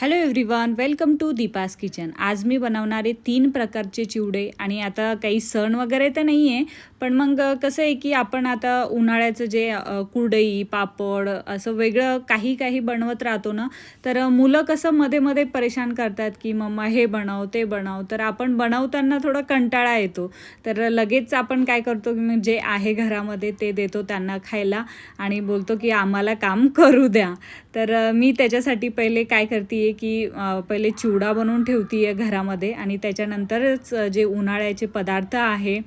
Hello everyone welcome to Deepa's kitchen आज मी बनवणारे तीन प्रकारचे चिवडे आणि आता काही सण वगैरे तर नाही आहे पण मग कसं आहे की आपण आता उन्हाळ्याचं जे कुडई पापड असं वेगळं काही काही बनवत राहतो ना तर मुलं कसं मध्ये मध्ये परेशान करतात की मम्मा हे बनव ते बनव तर आपण बनवताना थोडा कंटाळा येतो. तर लगेच आपण काय करतो की जे आहे घरामध्ये ते देतो त्यांना खायला आणि बोलतो की आम्हाला काम करू द्या. तर मी त्याच्यासाठी पहिले काय करते की पहिले चिवडा बनवून ठेवते आहे घरामध्ये आणि त्याच्यानंतरच जे उन्हाळ्याचे पदार्थ आहे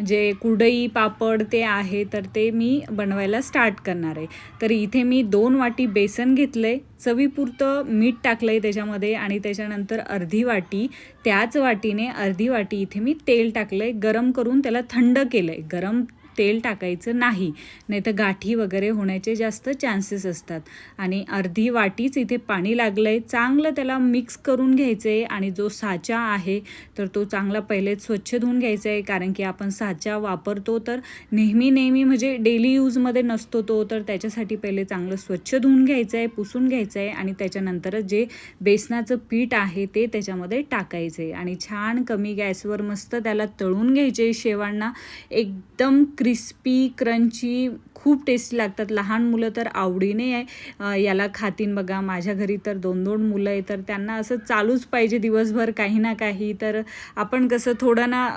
जे कुडई पापड ते आहे तर ते मी बनवायला स्टार्ट करणार आहे. तर इथे मी दोन वाटी बेसन घेतलं आहे चवीपुरतं मीठ टाकलं आहे त्याच्यामध्ये आणि त्याच्यानंतर अर्धी वाटी त्याच वाटीने अर्धी वाटी इथे मी तेल टाकलं आहे गरम करून त्याला थंड केलं आहे गरम तेल टाकायचं नाही. नाही तर गाठी वगैरे होण्याचे जास्त चान्सेस असतात. आणि अर्धी वाटीच इथे पाणी लागलं आहे चांगलं त्याला मिक्स करून घ्यायचं आहे आणि जो साचा आहे तर तो चांगला पहिले स्वच्छ धुवून घ्यायचा आहे कारण की आपण साचा वापरतो तर नेहमी नेहमी म्हणजे डेली यूजमध्ये नसतो तो. तर त्याच्यासाठी पहिले चांगलं स्वच्छ धुवून घ्यायचं आहे पुसून घ्यायचं आहे आणि त्याच्यानंतरच जे बेसनाचं पीठ आहे ते त्याच्यामध्ये टाकायचं आहे आणि छान कमी गॅसवर मस्त त्याला तळून घ्यायचे शेवांना एकदम क्रिस्पी क्रंची खूप टेस्टी लागतात. लहान मुलं तर आवडीने आहे याला खातीन. बघा माझ्या घरी तर दोन दोन मुलं आहे तर त्यांना असं चालूच पाहिजे दिवसभर काही ना काही. तर आपण कसं थोडं ना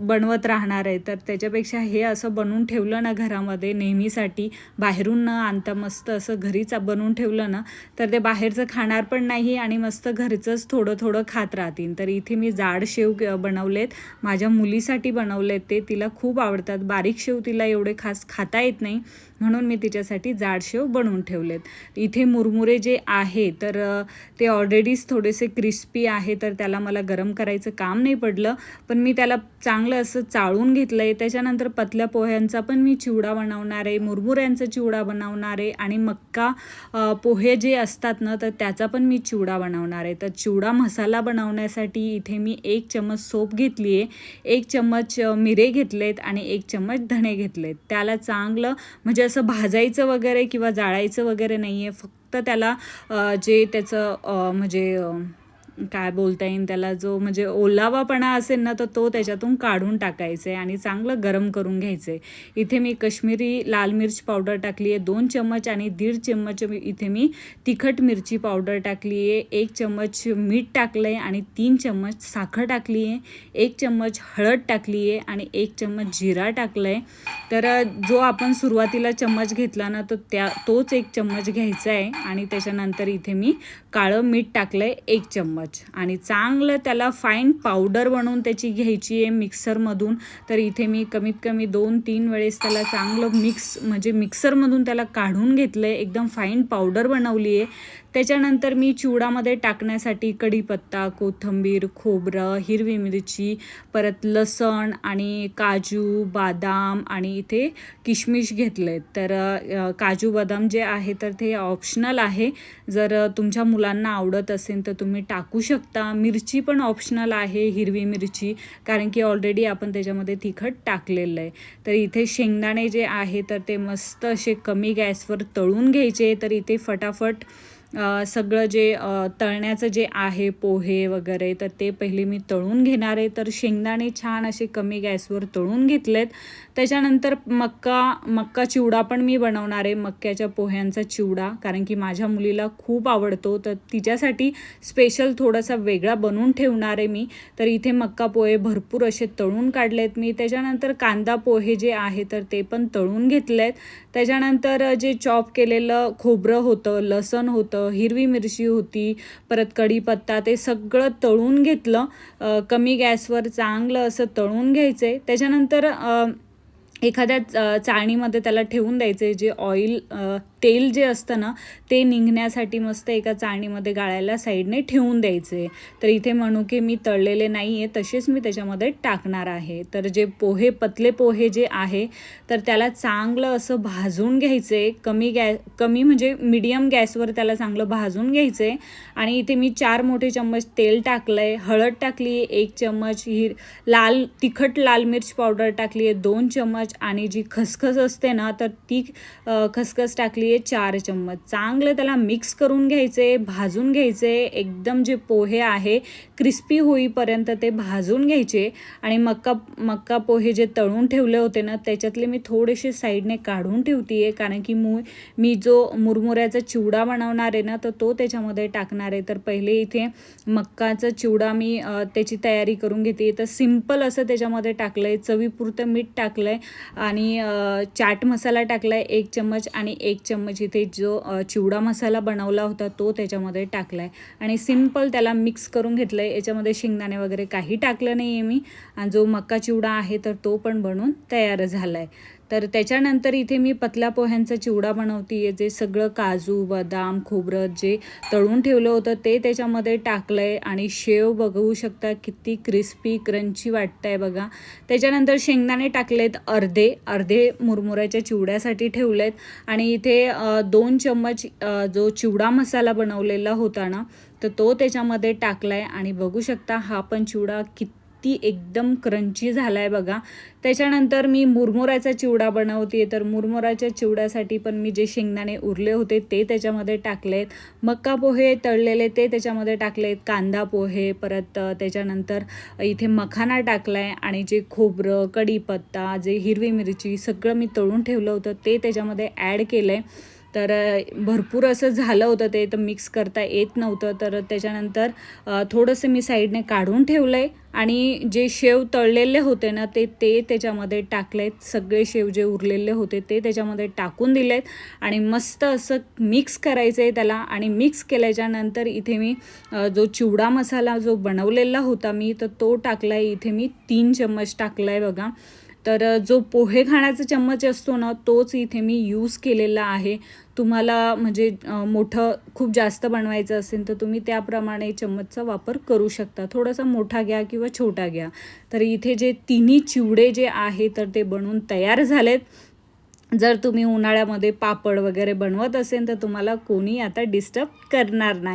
बनवत राहणार आहे. तर त्याच्यापेक्षा हे असं बनवून ठेवलं ना घरामध्ये नेहमीसाठी बाहेरून न आणता मस्त असं घरीच बनवून ठेवलं ना तर ते बाहेरचं खाणार पण नाही आणि मस्त घरचंच थोडं थोडं खात राहतील. तर इथे मी जाड शेव बनवलेत. माझ्या मुलीसाठी बनवलेत ते तिला खूप आवडतात. बारीक शेव तिला एवढे खास खाता येत नाही. म्हणून मी तिच्यासाठी जाडशेव बनवून ठेवलेत. इथे मुरमुरे जे आहे तर ते ऑलरेडीच थोडेसे क्रिस्पी आहे तर त्याला मला गरम करायचं काम नाही पडलं. पण मी त्याला चांगलं असं चाळून घेतलं आहे त्याच्यानंतर पतल्या पोह्यांचा पण मी चिवडा बनवणार आहे मुरमुऱ्यांचा चिवडा बनवणार आहे आणि मक्का पोहे जे असतात ना तर त्याचा पण मी चिवडा बनवणार आहे. तर चिवडा मसाला बनवण्यासाठी इथे मी एक चम्मच सोप घेतली आहे एक चम्मच मिरे घेतलेत आणि एक चम्मच धणे घेतलेत. त्याला चांगलं म्हणजे असं भाजायचं वगैरे किंवा जाळायचं वगैरे नाही आहे फक्त त्याला जे त्याचं म्हणजे काय बोलता येईल त्याला जो म्हणजे ओलावापणा असेल ना तर तो त्याच्यातून काढून टाकायचा आहे आणि चांगलं गरम करून घ्यायचं. आहे इथे मी कश्मीरी लाल मिर्च पावडर टाकली आहे दोन चम्मच आणि दीड चम्मच मी- इथे मी तिखट मिरची पावडर टाकली आहे एक चम्मच मीठ टाकलं आहे आणि तीन चम्मच साखर टाकली आहे एक चम्मच हळद टाकली आहे आणि एक चम्मच जिरा टाकला आहे. तर जो आपण सुरुवातीला चम्मच घेतला ना तर त्या तोच एक चम्मच घ्यायचा आहे आणि त्याच्यानंतर इथे मी काळं मीठ टाकलं आहे एक चम्मच. आणि चांगलं त्याला फाईन पावडर बनवून त्याची घ्यायची आहे मिक्सरमधून तर इथे मी कमीत कमी दोन तीन वेळेस त्याला चांगलं मिक्स म्हणजे मिक्सरमधून त्याला काढून घेतलं आहे एकदम फाईन पावडर बनवली आहे त्याच्यानंतर मी चिवडामध्ये टाकण्यासाठी कढीपत्ता कोथिंबीर खोबरं हिरवी मिरची परत लसण आणि काजू बदाम आणि इथे किशमिश घेतले तर काजू बदाम जे आहे तर ते ऑप्शनल आहे. जर तुमच्या मुलांना आवडत असेल तर तुम्ही टाकू शकता. मिरची पण ऑप्शनल आहे हिरवी मिरची कारण की ऑलरेडी आपण त्याच्यामध्ये तिखट टाकलेलं आहे. तर इथे शेंगदाणे जे आहे तर ते मस्त असे कमी गॅसवर तळून घ्यायचे. तर इथे फटाफट सगळं जे तळण्याचं जे आहे पोहे वगैरे तर ते पहिले मी तळून घेणार आहे. तर शेंगदाणे छान असे कमी गॅसवर तळून घेतलेत. त्याच्यानंतर मक्का मक्का चिवडा पण मी बनवणार आहे मक्याच्या पोह्यांचा चिवडा. कारण की माझ्या मुलीला खूप आवडतो तर तिच्यासाठी स्पेशल थोडासा वेगळा बनवून ठेवणार आहे मी. तर इथे मक्का पोहे भरपूर असे तळून काढलेत मी. त्याच्यानंतर कांदा पोहे जे आहे तर ते पण तळून घेतलेत. त्याच्यानंतर जे चॉप केलेलं खोबरं होतं लसण होतं हिरवी मिरची होती परत कढीपत्ता ते सगळं तळून घेतलं. कमी गॅसवर चांगलं असं तळून घ्यायचं. आहे त्याच्यानंतर एखाद्या चाळणीमध्ये त्याला ठेवून द्यायचे जे ऑइल तेल जे असतं ना ते निघण्यासाठी मस्त एका चाळणीमध्ये गाळायला साईडने ठेवून द्यायचे. तर इथे म्हणू की मी तळलेले नाही आहे तसेच मी त्याच्यामध्ये टाकणार आहे. तर जे पोहे पतले पोहे जे आहे तर त्याला चांगलं असं भाजून घ्यायचे. कमी गॅ कमी म्हणजे मीडियम गॅसवर त्याला चांगलं भाजून घ्यायचे. आणि इथे मी चार मोठे चम्मच तेल टाकलं आहे हळद टाकली आहे एक चम्मच ही लाल तिखट लाल मिर्च पावडर टाकली आहे दोन चम्मच. आणि जी खसखस असते ना तर ती खसखस टाकली आहे चार चम्मच. चांगलं त्याला मिक्स करून घ्यायचे भाजून घ्यायचे. एकदम जे पोहे आहे क्रिस्पी होईपर्यंत ते भाजून घ्यायचे. आणि मक्का मक्का पोहे जे तळून ठेवले होते ना त्याच्यातले मी थोडेसे साईडने काढून ठेवते आहे कारण की मू मी जो मुरमुऱ्याचा चिवडा बनवणार आहे ना तर तो त्याच्यामध्ये टाकणार आहे. तर पहिले इथे मक्काचा चिवडा मी त्याची तयारी करून घेते. तर सिंपल असं त्याच्यामध्ये टाकलं आहे चवीपुरतं मीठ टाकलं आहे आणि चाट मसाला टाकला आहे एक चम्मच आणि एक चम्मच म्हणजे इथे जो चिवडा मसाला बनवला होता तो त्याच्यामध्ये टाकला आहे आणि सिंपल त्याला मिक्स करून घेतलं आहे याच्यामध्ये शेंगदाणे वगैरे काही टाकलं नाही आहे मी. आणि जो मक्का चिवडा आहे तर तो पण बनवून तयार झाला आहे तर त्याच्यानंतर इथे मी पतल्या पोह्यांचा चिवडा बनवते आहे जे सगळं काजू बदाम खोबरं जे तळून ठेवलं होतं ते त्याच्यामध्ये टाकलं आहे आणि शेव बघू शकता किती क्रिस्पी क्रंची वाटतं आहे बघा. त्याच्यानंतर शेंगदाणे टाकलेत अर्धे अर्धे मुरमुऱ्याच्या चिवड्यासाठी ठेवलेत. आणि इथे दोन चम्मच जो चिवडा मसाला बनवलेला होता ना तर तो त्याच्यामध्ये टाकला आहे आणि बघू शकता हा पण चिवडा किती एकदम क्रंची झाला आहे बघा. त्याच्यानंतर मी मुरमुराचा चिवडा बनवते. तर मुरमुराच्या चिवड्यासाठी पण मी जे शेंगदाणे उरले होते ते त्याच्यामध्ये टाकले आहेत. मक्का पोहे तळलेले ते त्याच्यामध्ये टाकलेत कांदा पोहे परत त्याच्यानंतर इथे मखाना टाकला आहे आणि जे खोबरं कढीपत्ता जे हिरवी मिरची सगळं मी तळून ठेवलं होतं ते त्याच्यामध्ये ॲड केलं आहे तर भरपूर असं झालं होतं ते तर मिक्स करता येत नव्हतं. तर त्याच्यानंतर थोडंसं मी साईडने काढून ठेवलं आहे आणि जे शेव तळलेले होते ना ते ते त्याच्यामध्ये टाकलेत. सगळे शेव जे उरलेले होते ते त्याच्यामध्ये टाकून दिलेत आणि मस्त असं मिक्स करायचं आहे त्याला. आणि मिक्स केल्याच्यानंतर इथे मी जो चिवडा मसाला जो बनवलेला होता मी तर तो टाकला आहे इथे मी तीन चम्मच टाकला आहे बघा. तर जो पोहे खाण्याचा चम्मच असतो ना तोच इथे मी यूज केलेला आहे. तुम्हाला म्हणजे मोठं खूप जास्त बनवायचं असेल तर तुम्ही त्याप्रमाणे चम्मचचा वापर करू शकता. थोडासा मोठा घ्या किंवा छोटा घ्या. तर इथे जे तिन्ही चिवडे जे आहे तर ते बनवून तयार झालेत. जर तुम्ही उन्हाळ्यामध्ये पापड वगैरे बनवत असेल तर तुम्हाला कोणी आता डिस्टर्ब करणार नाही.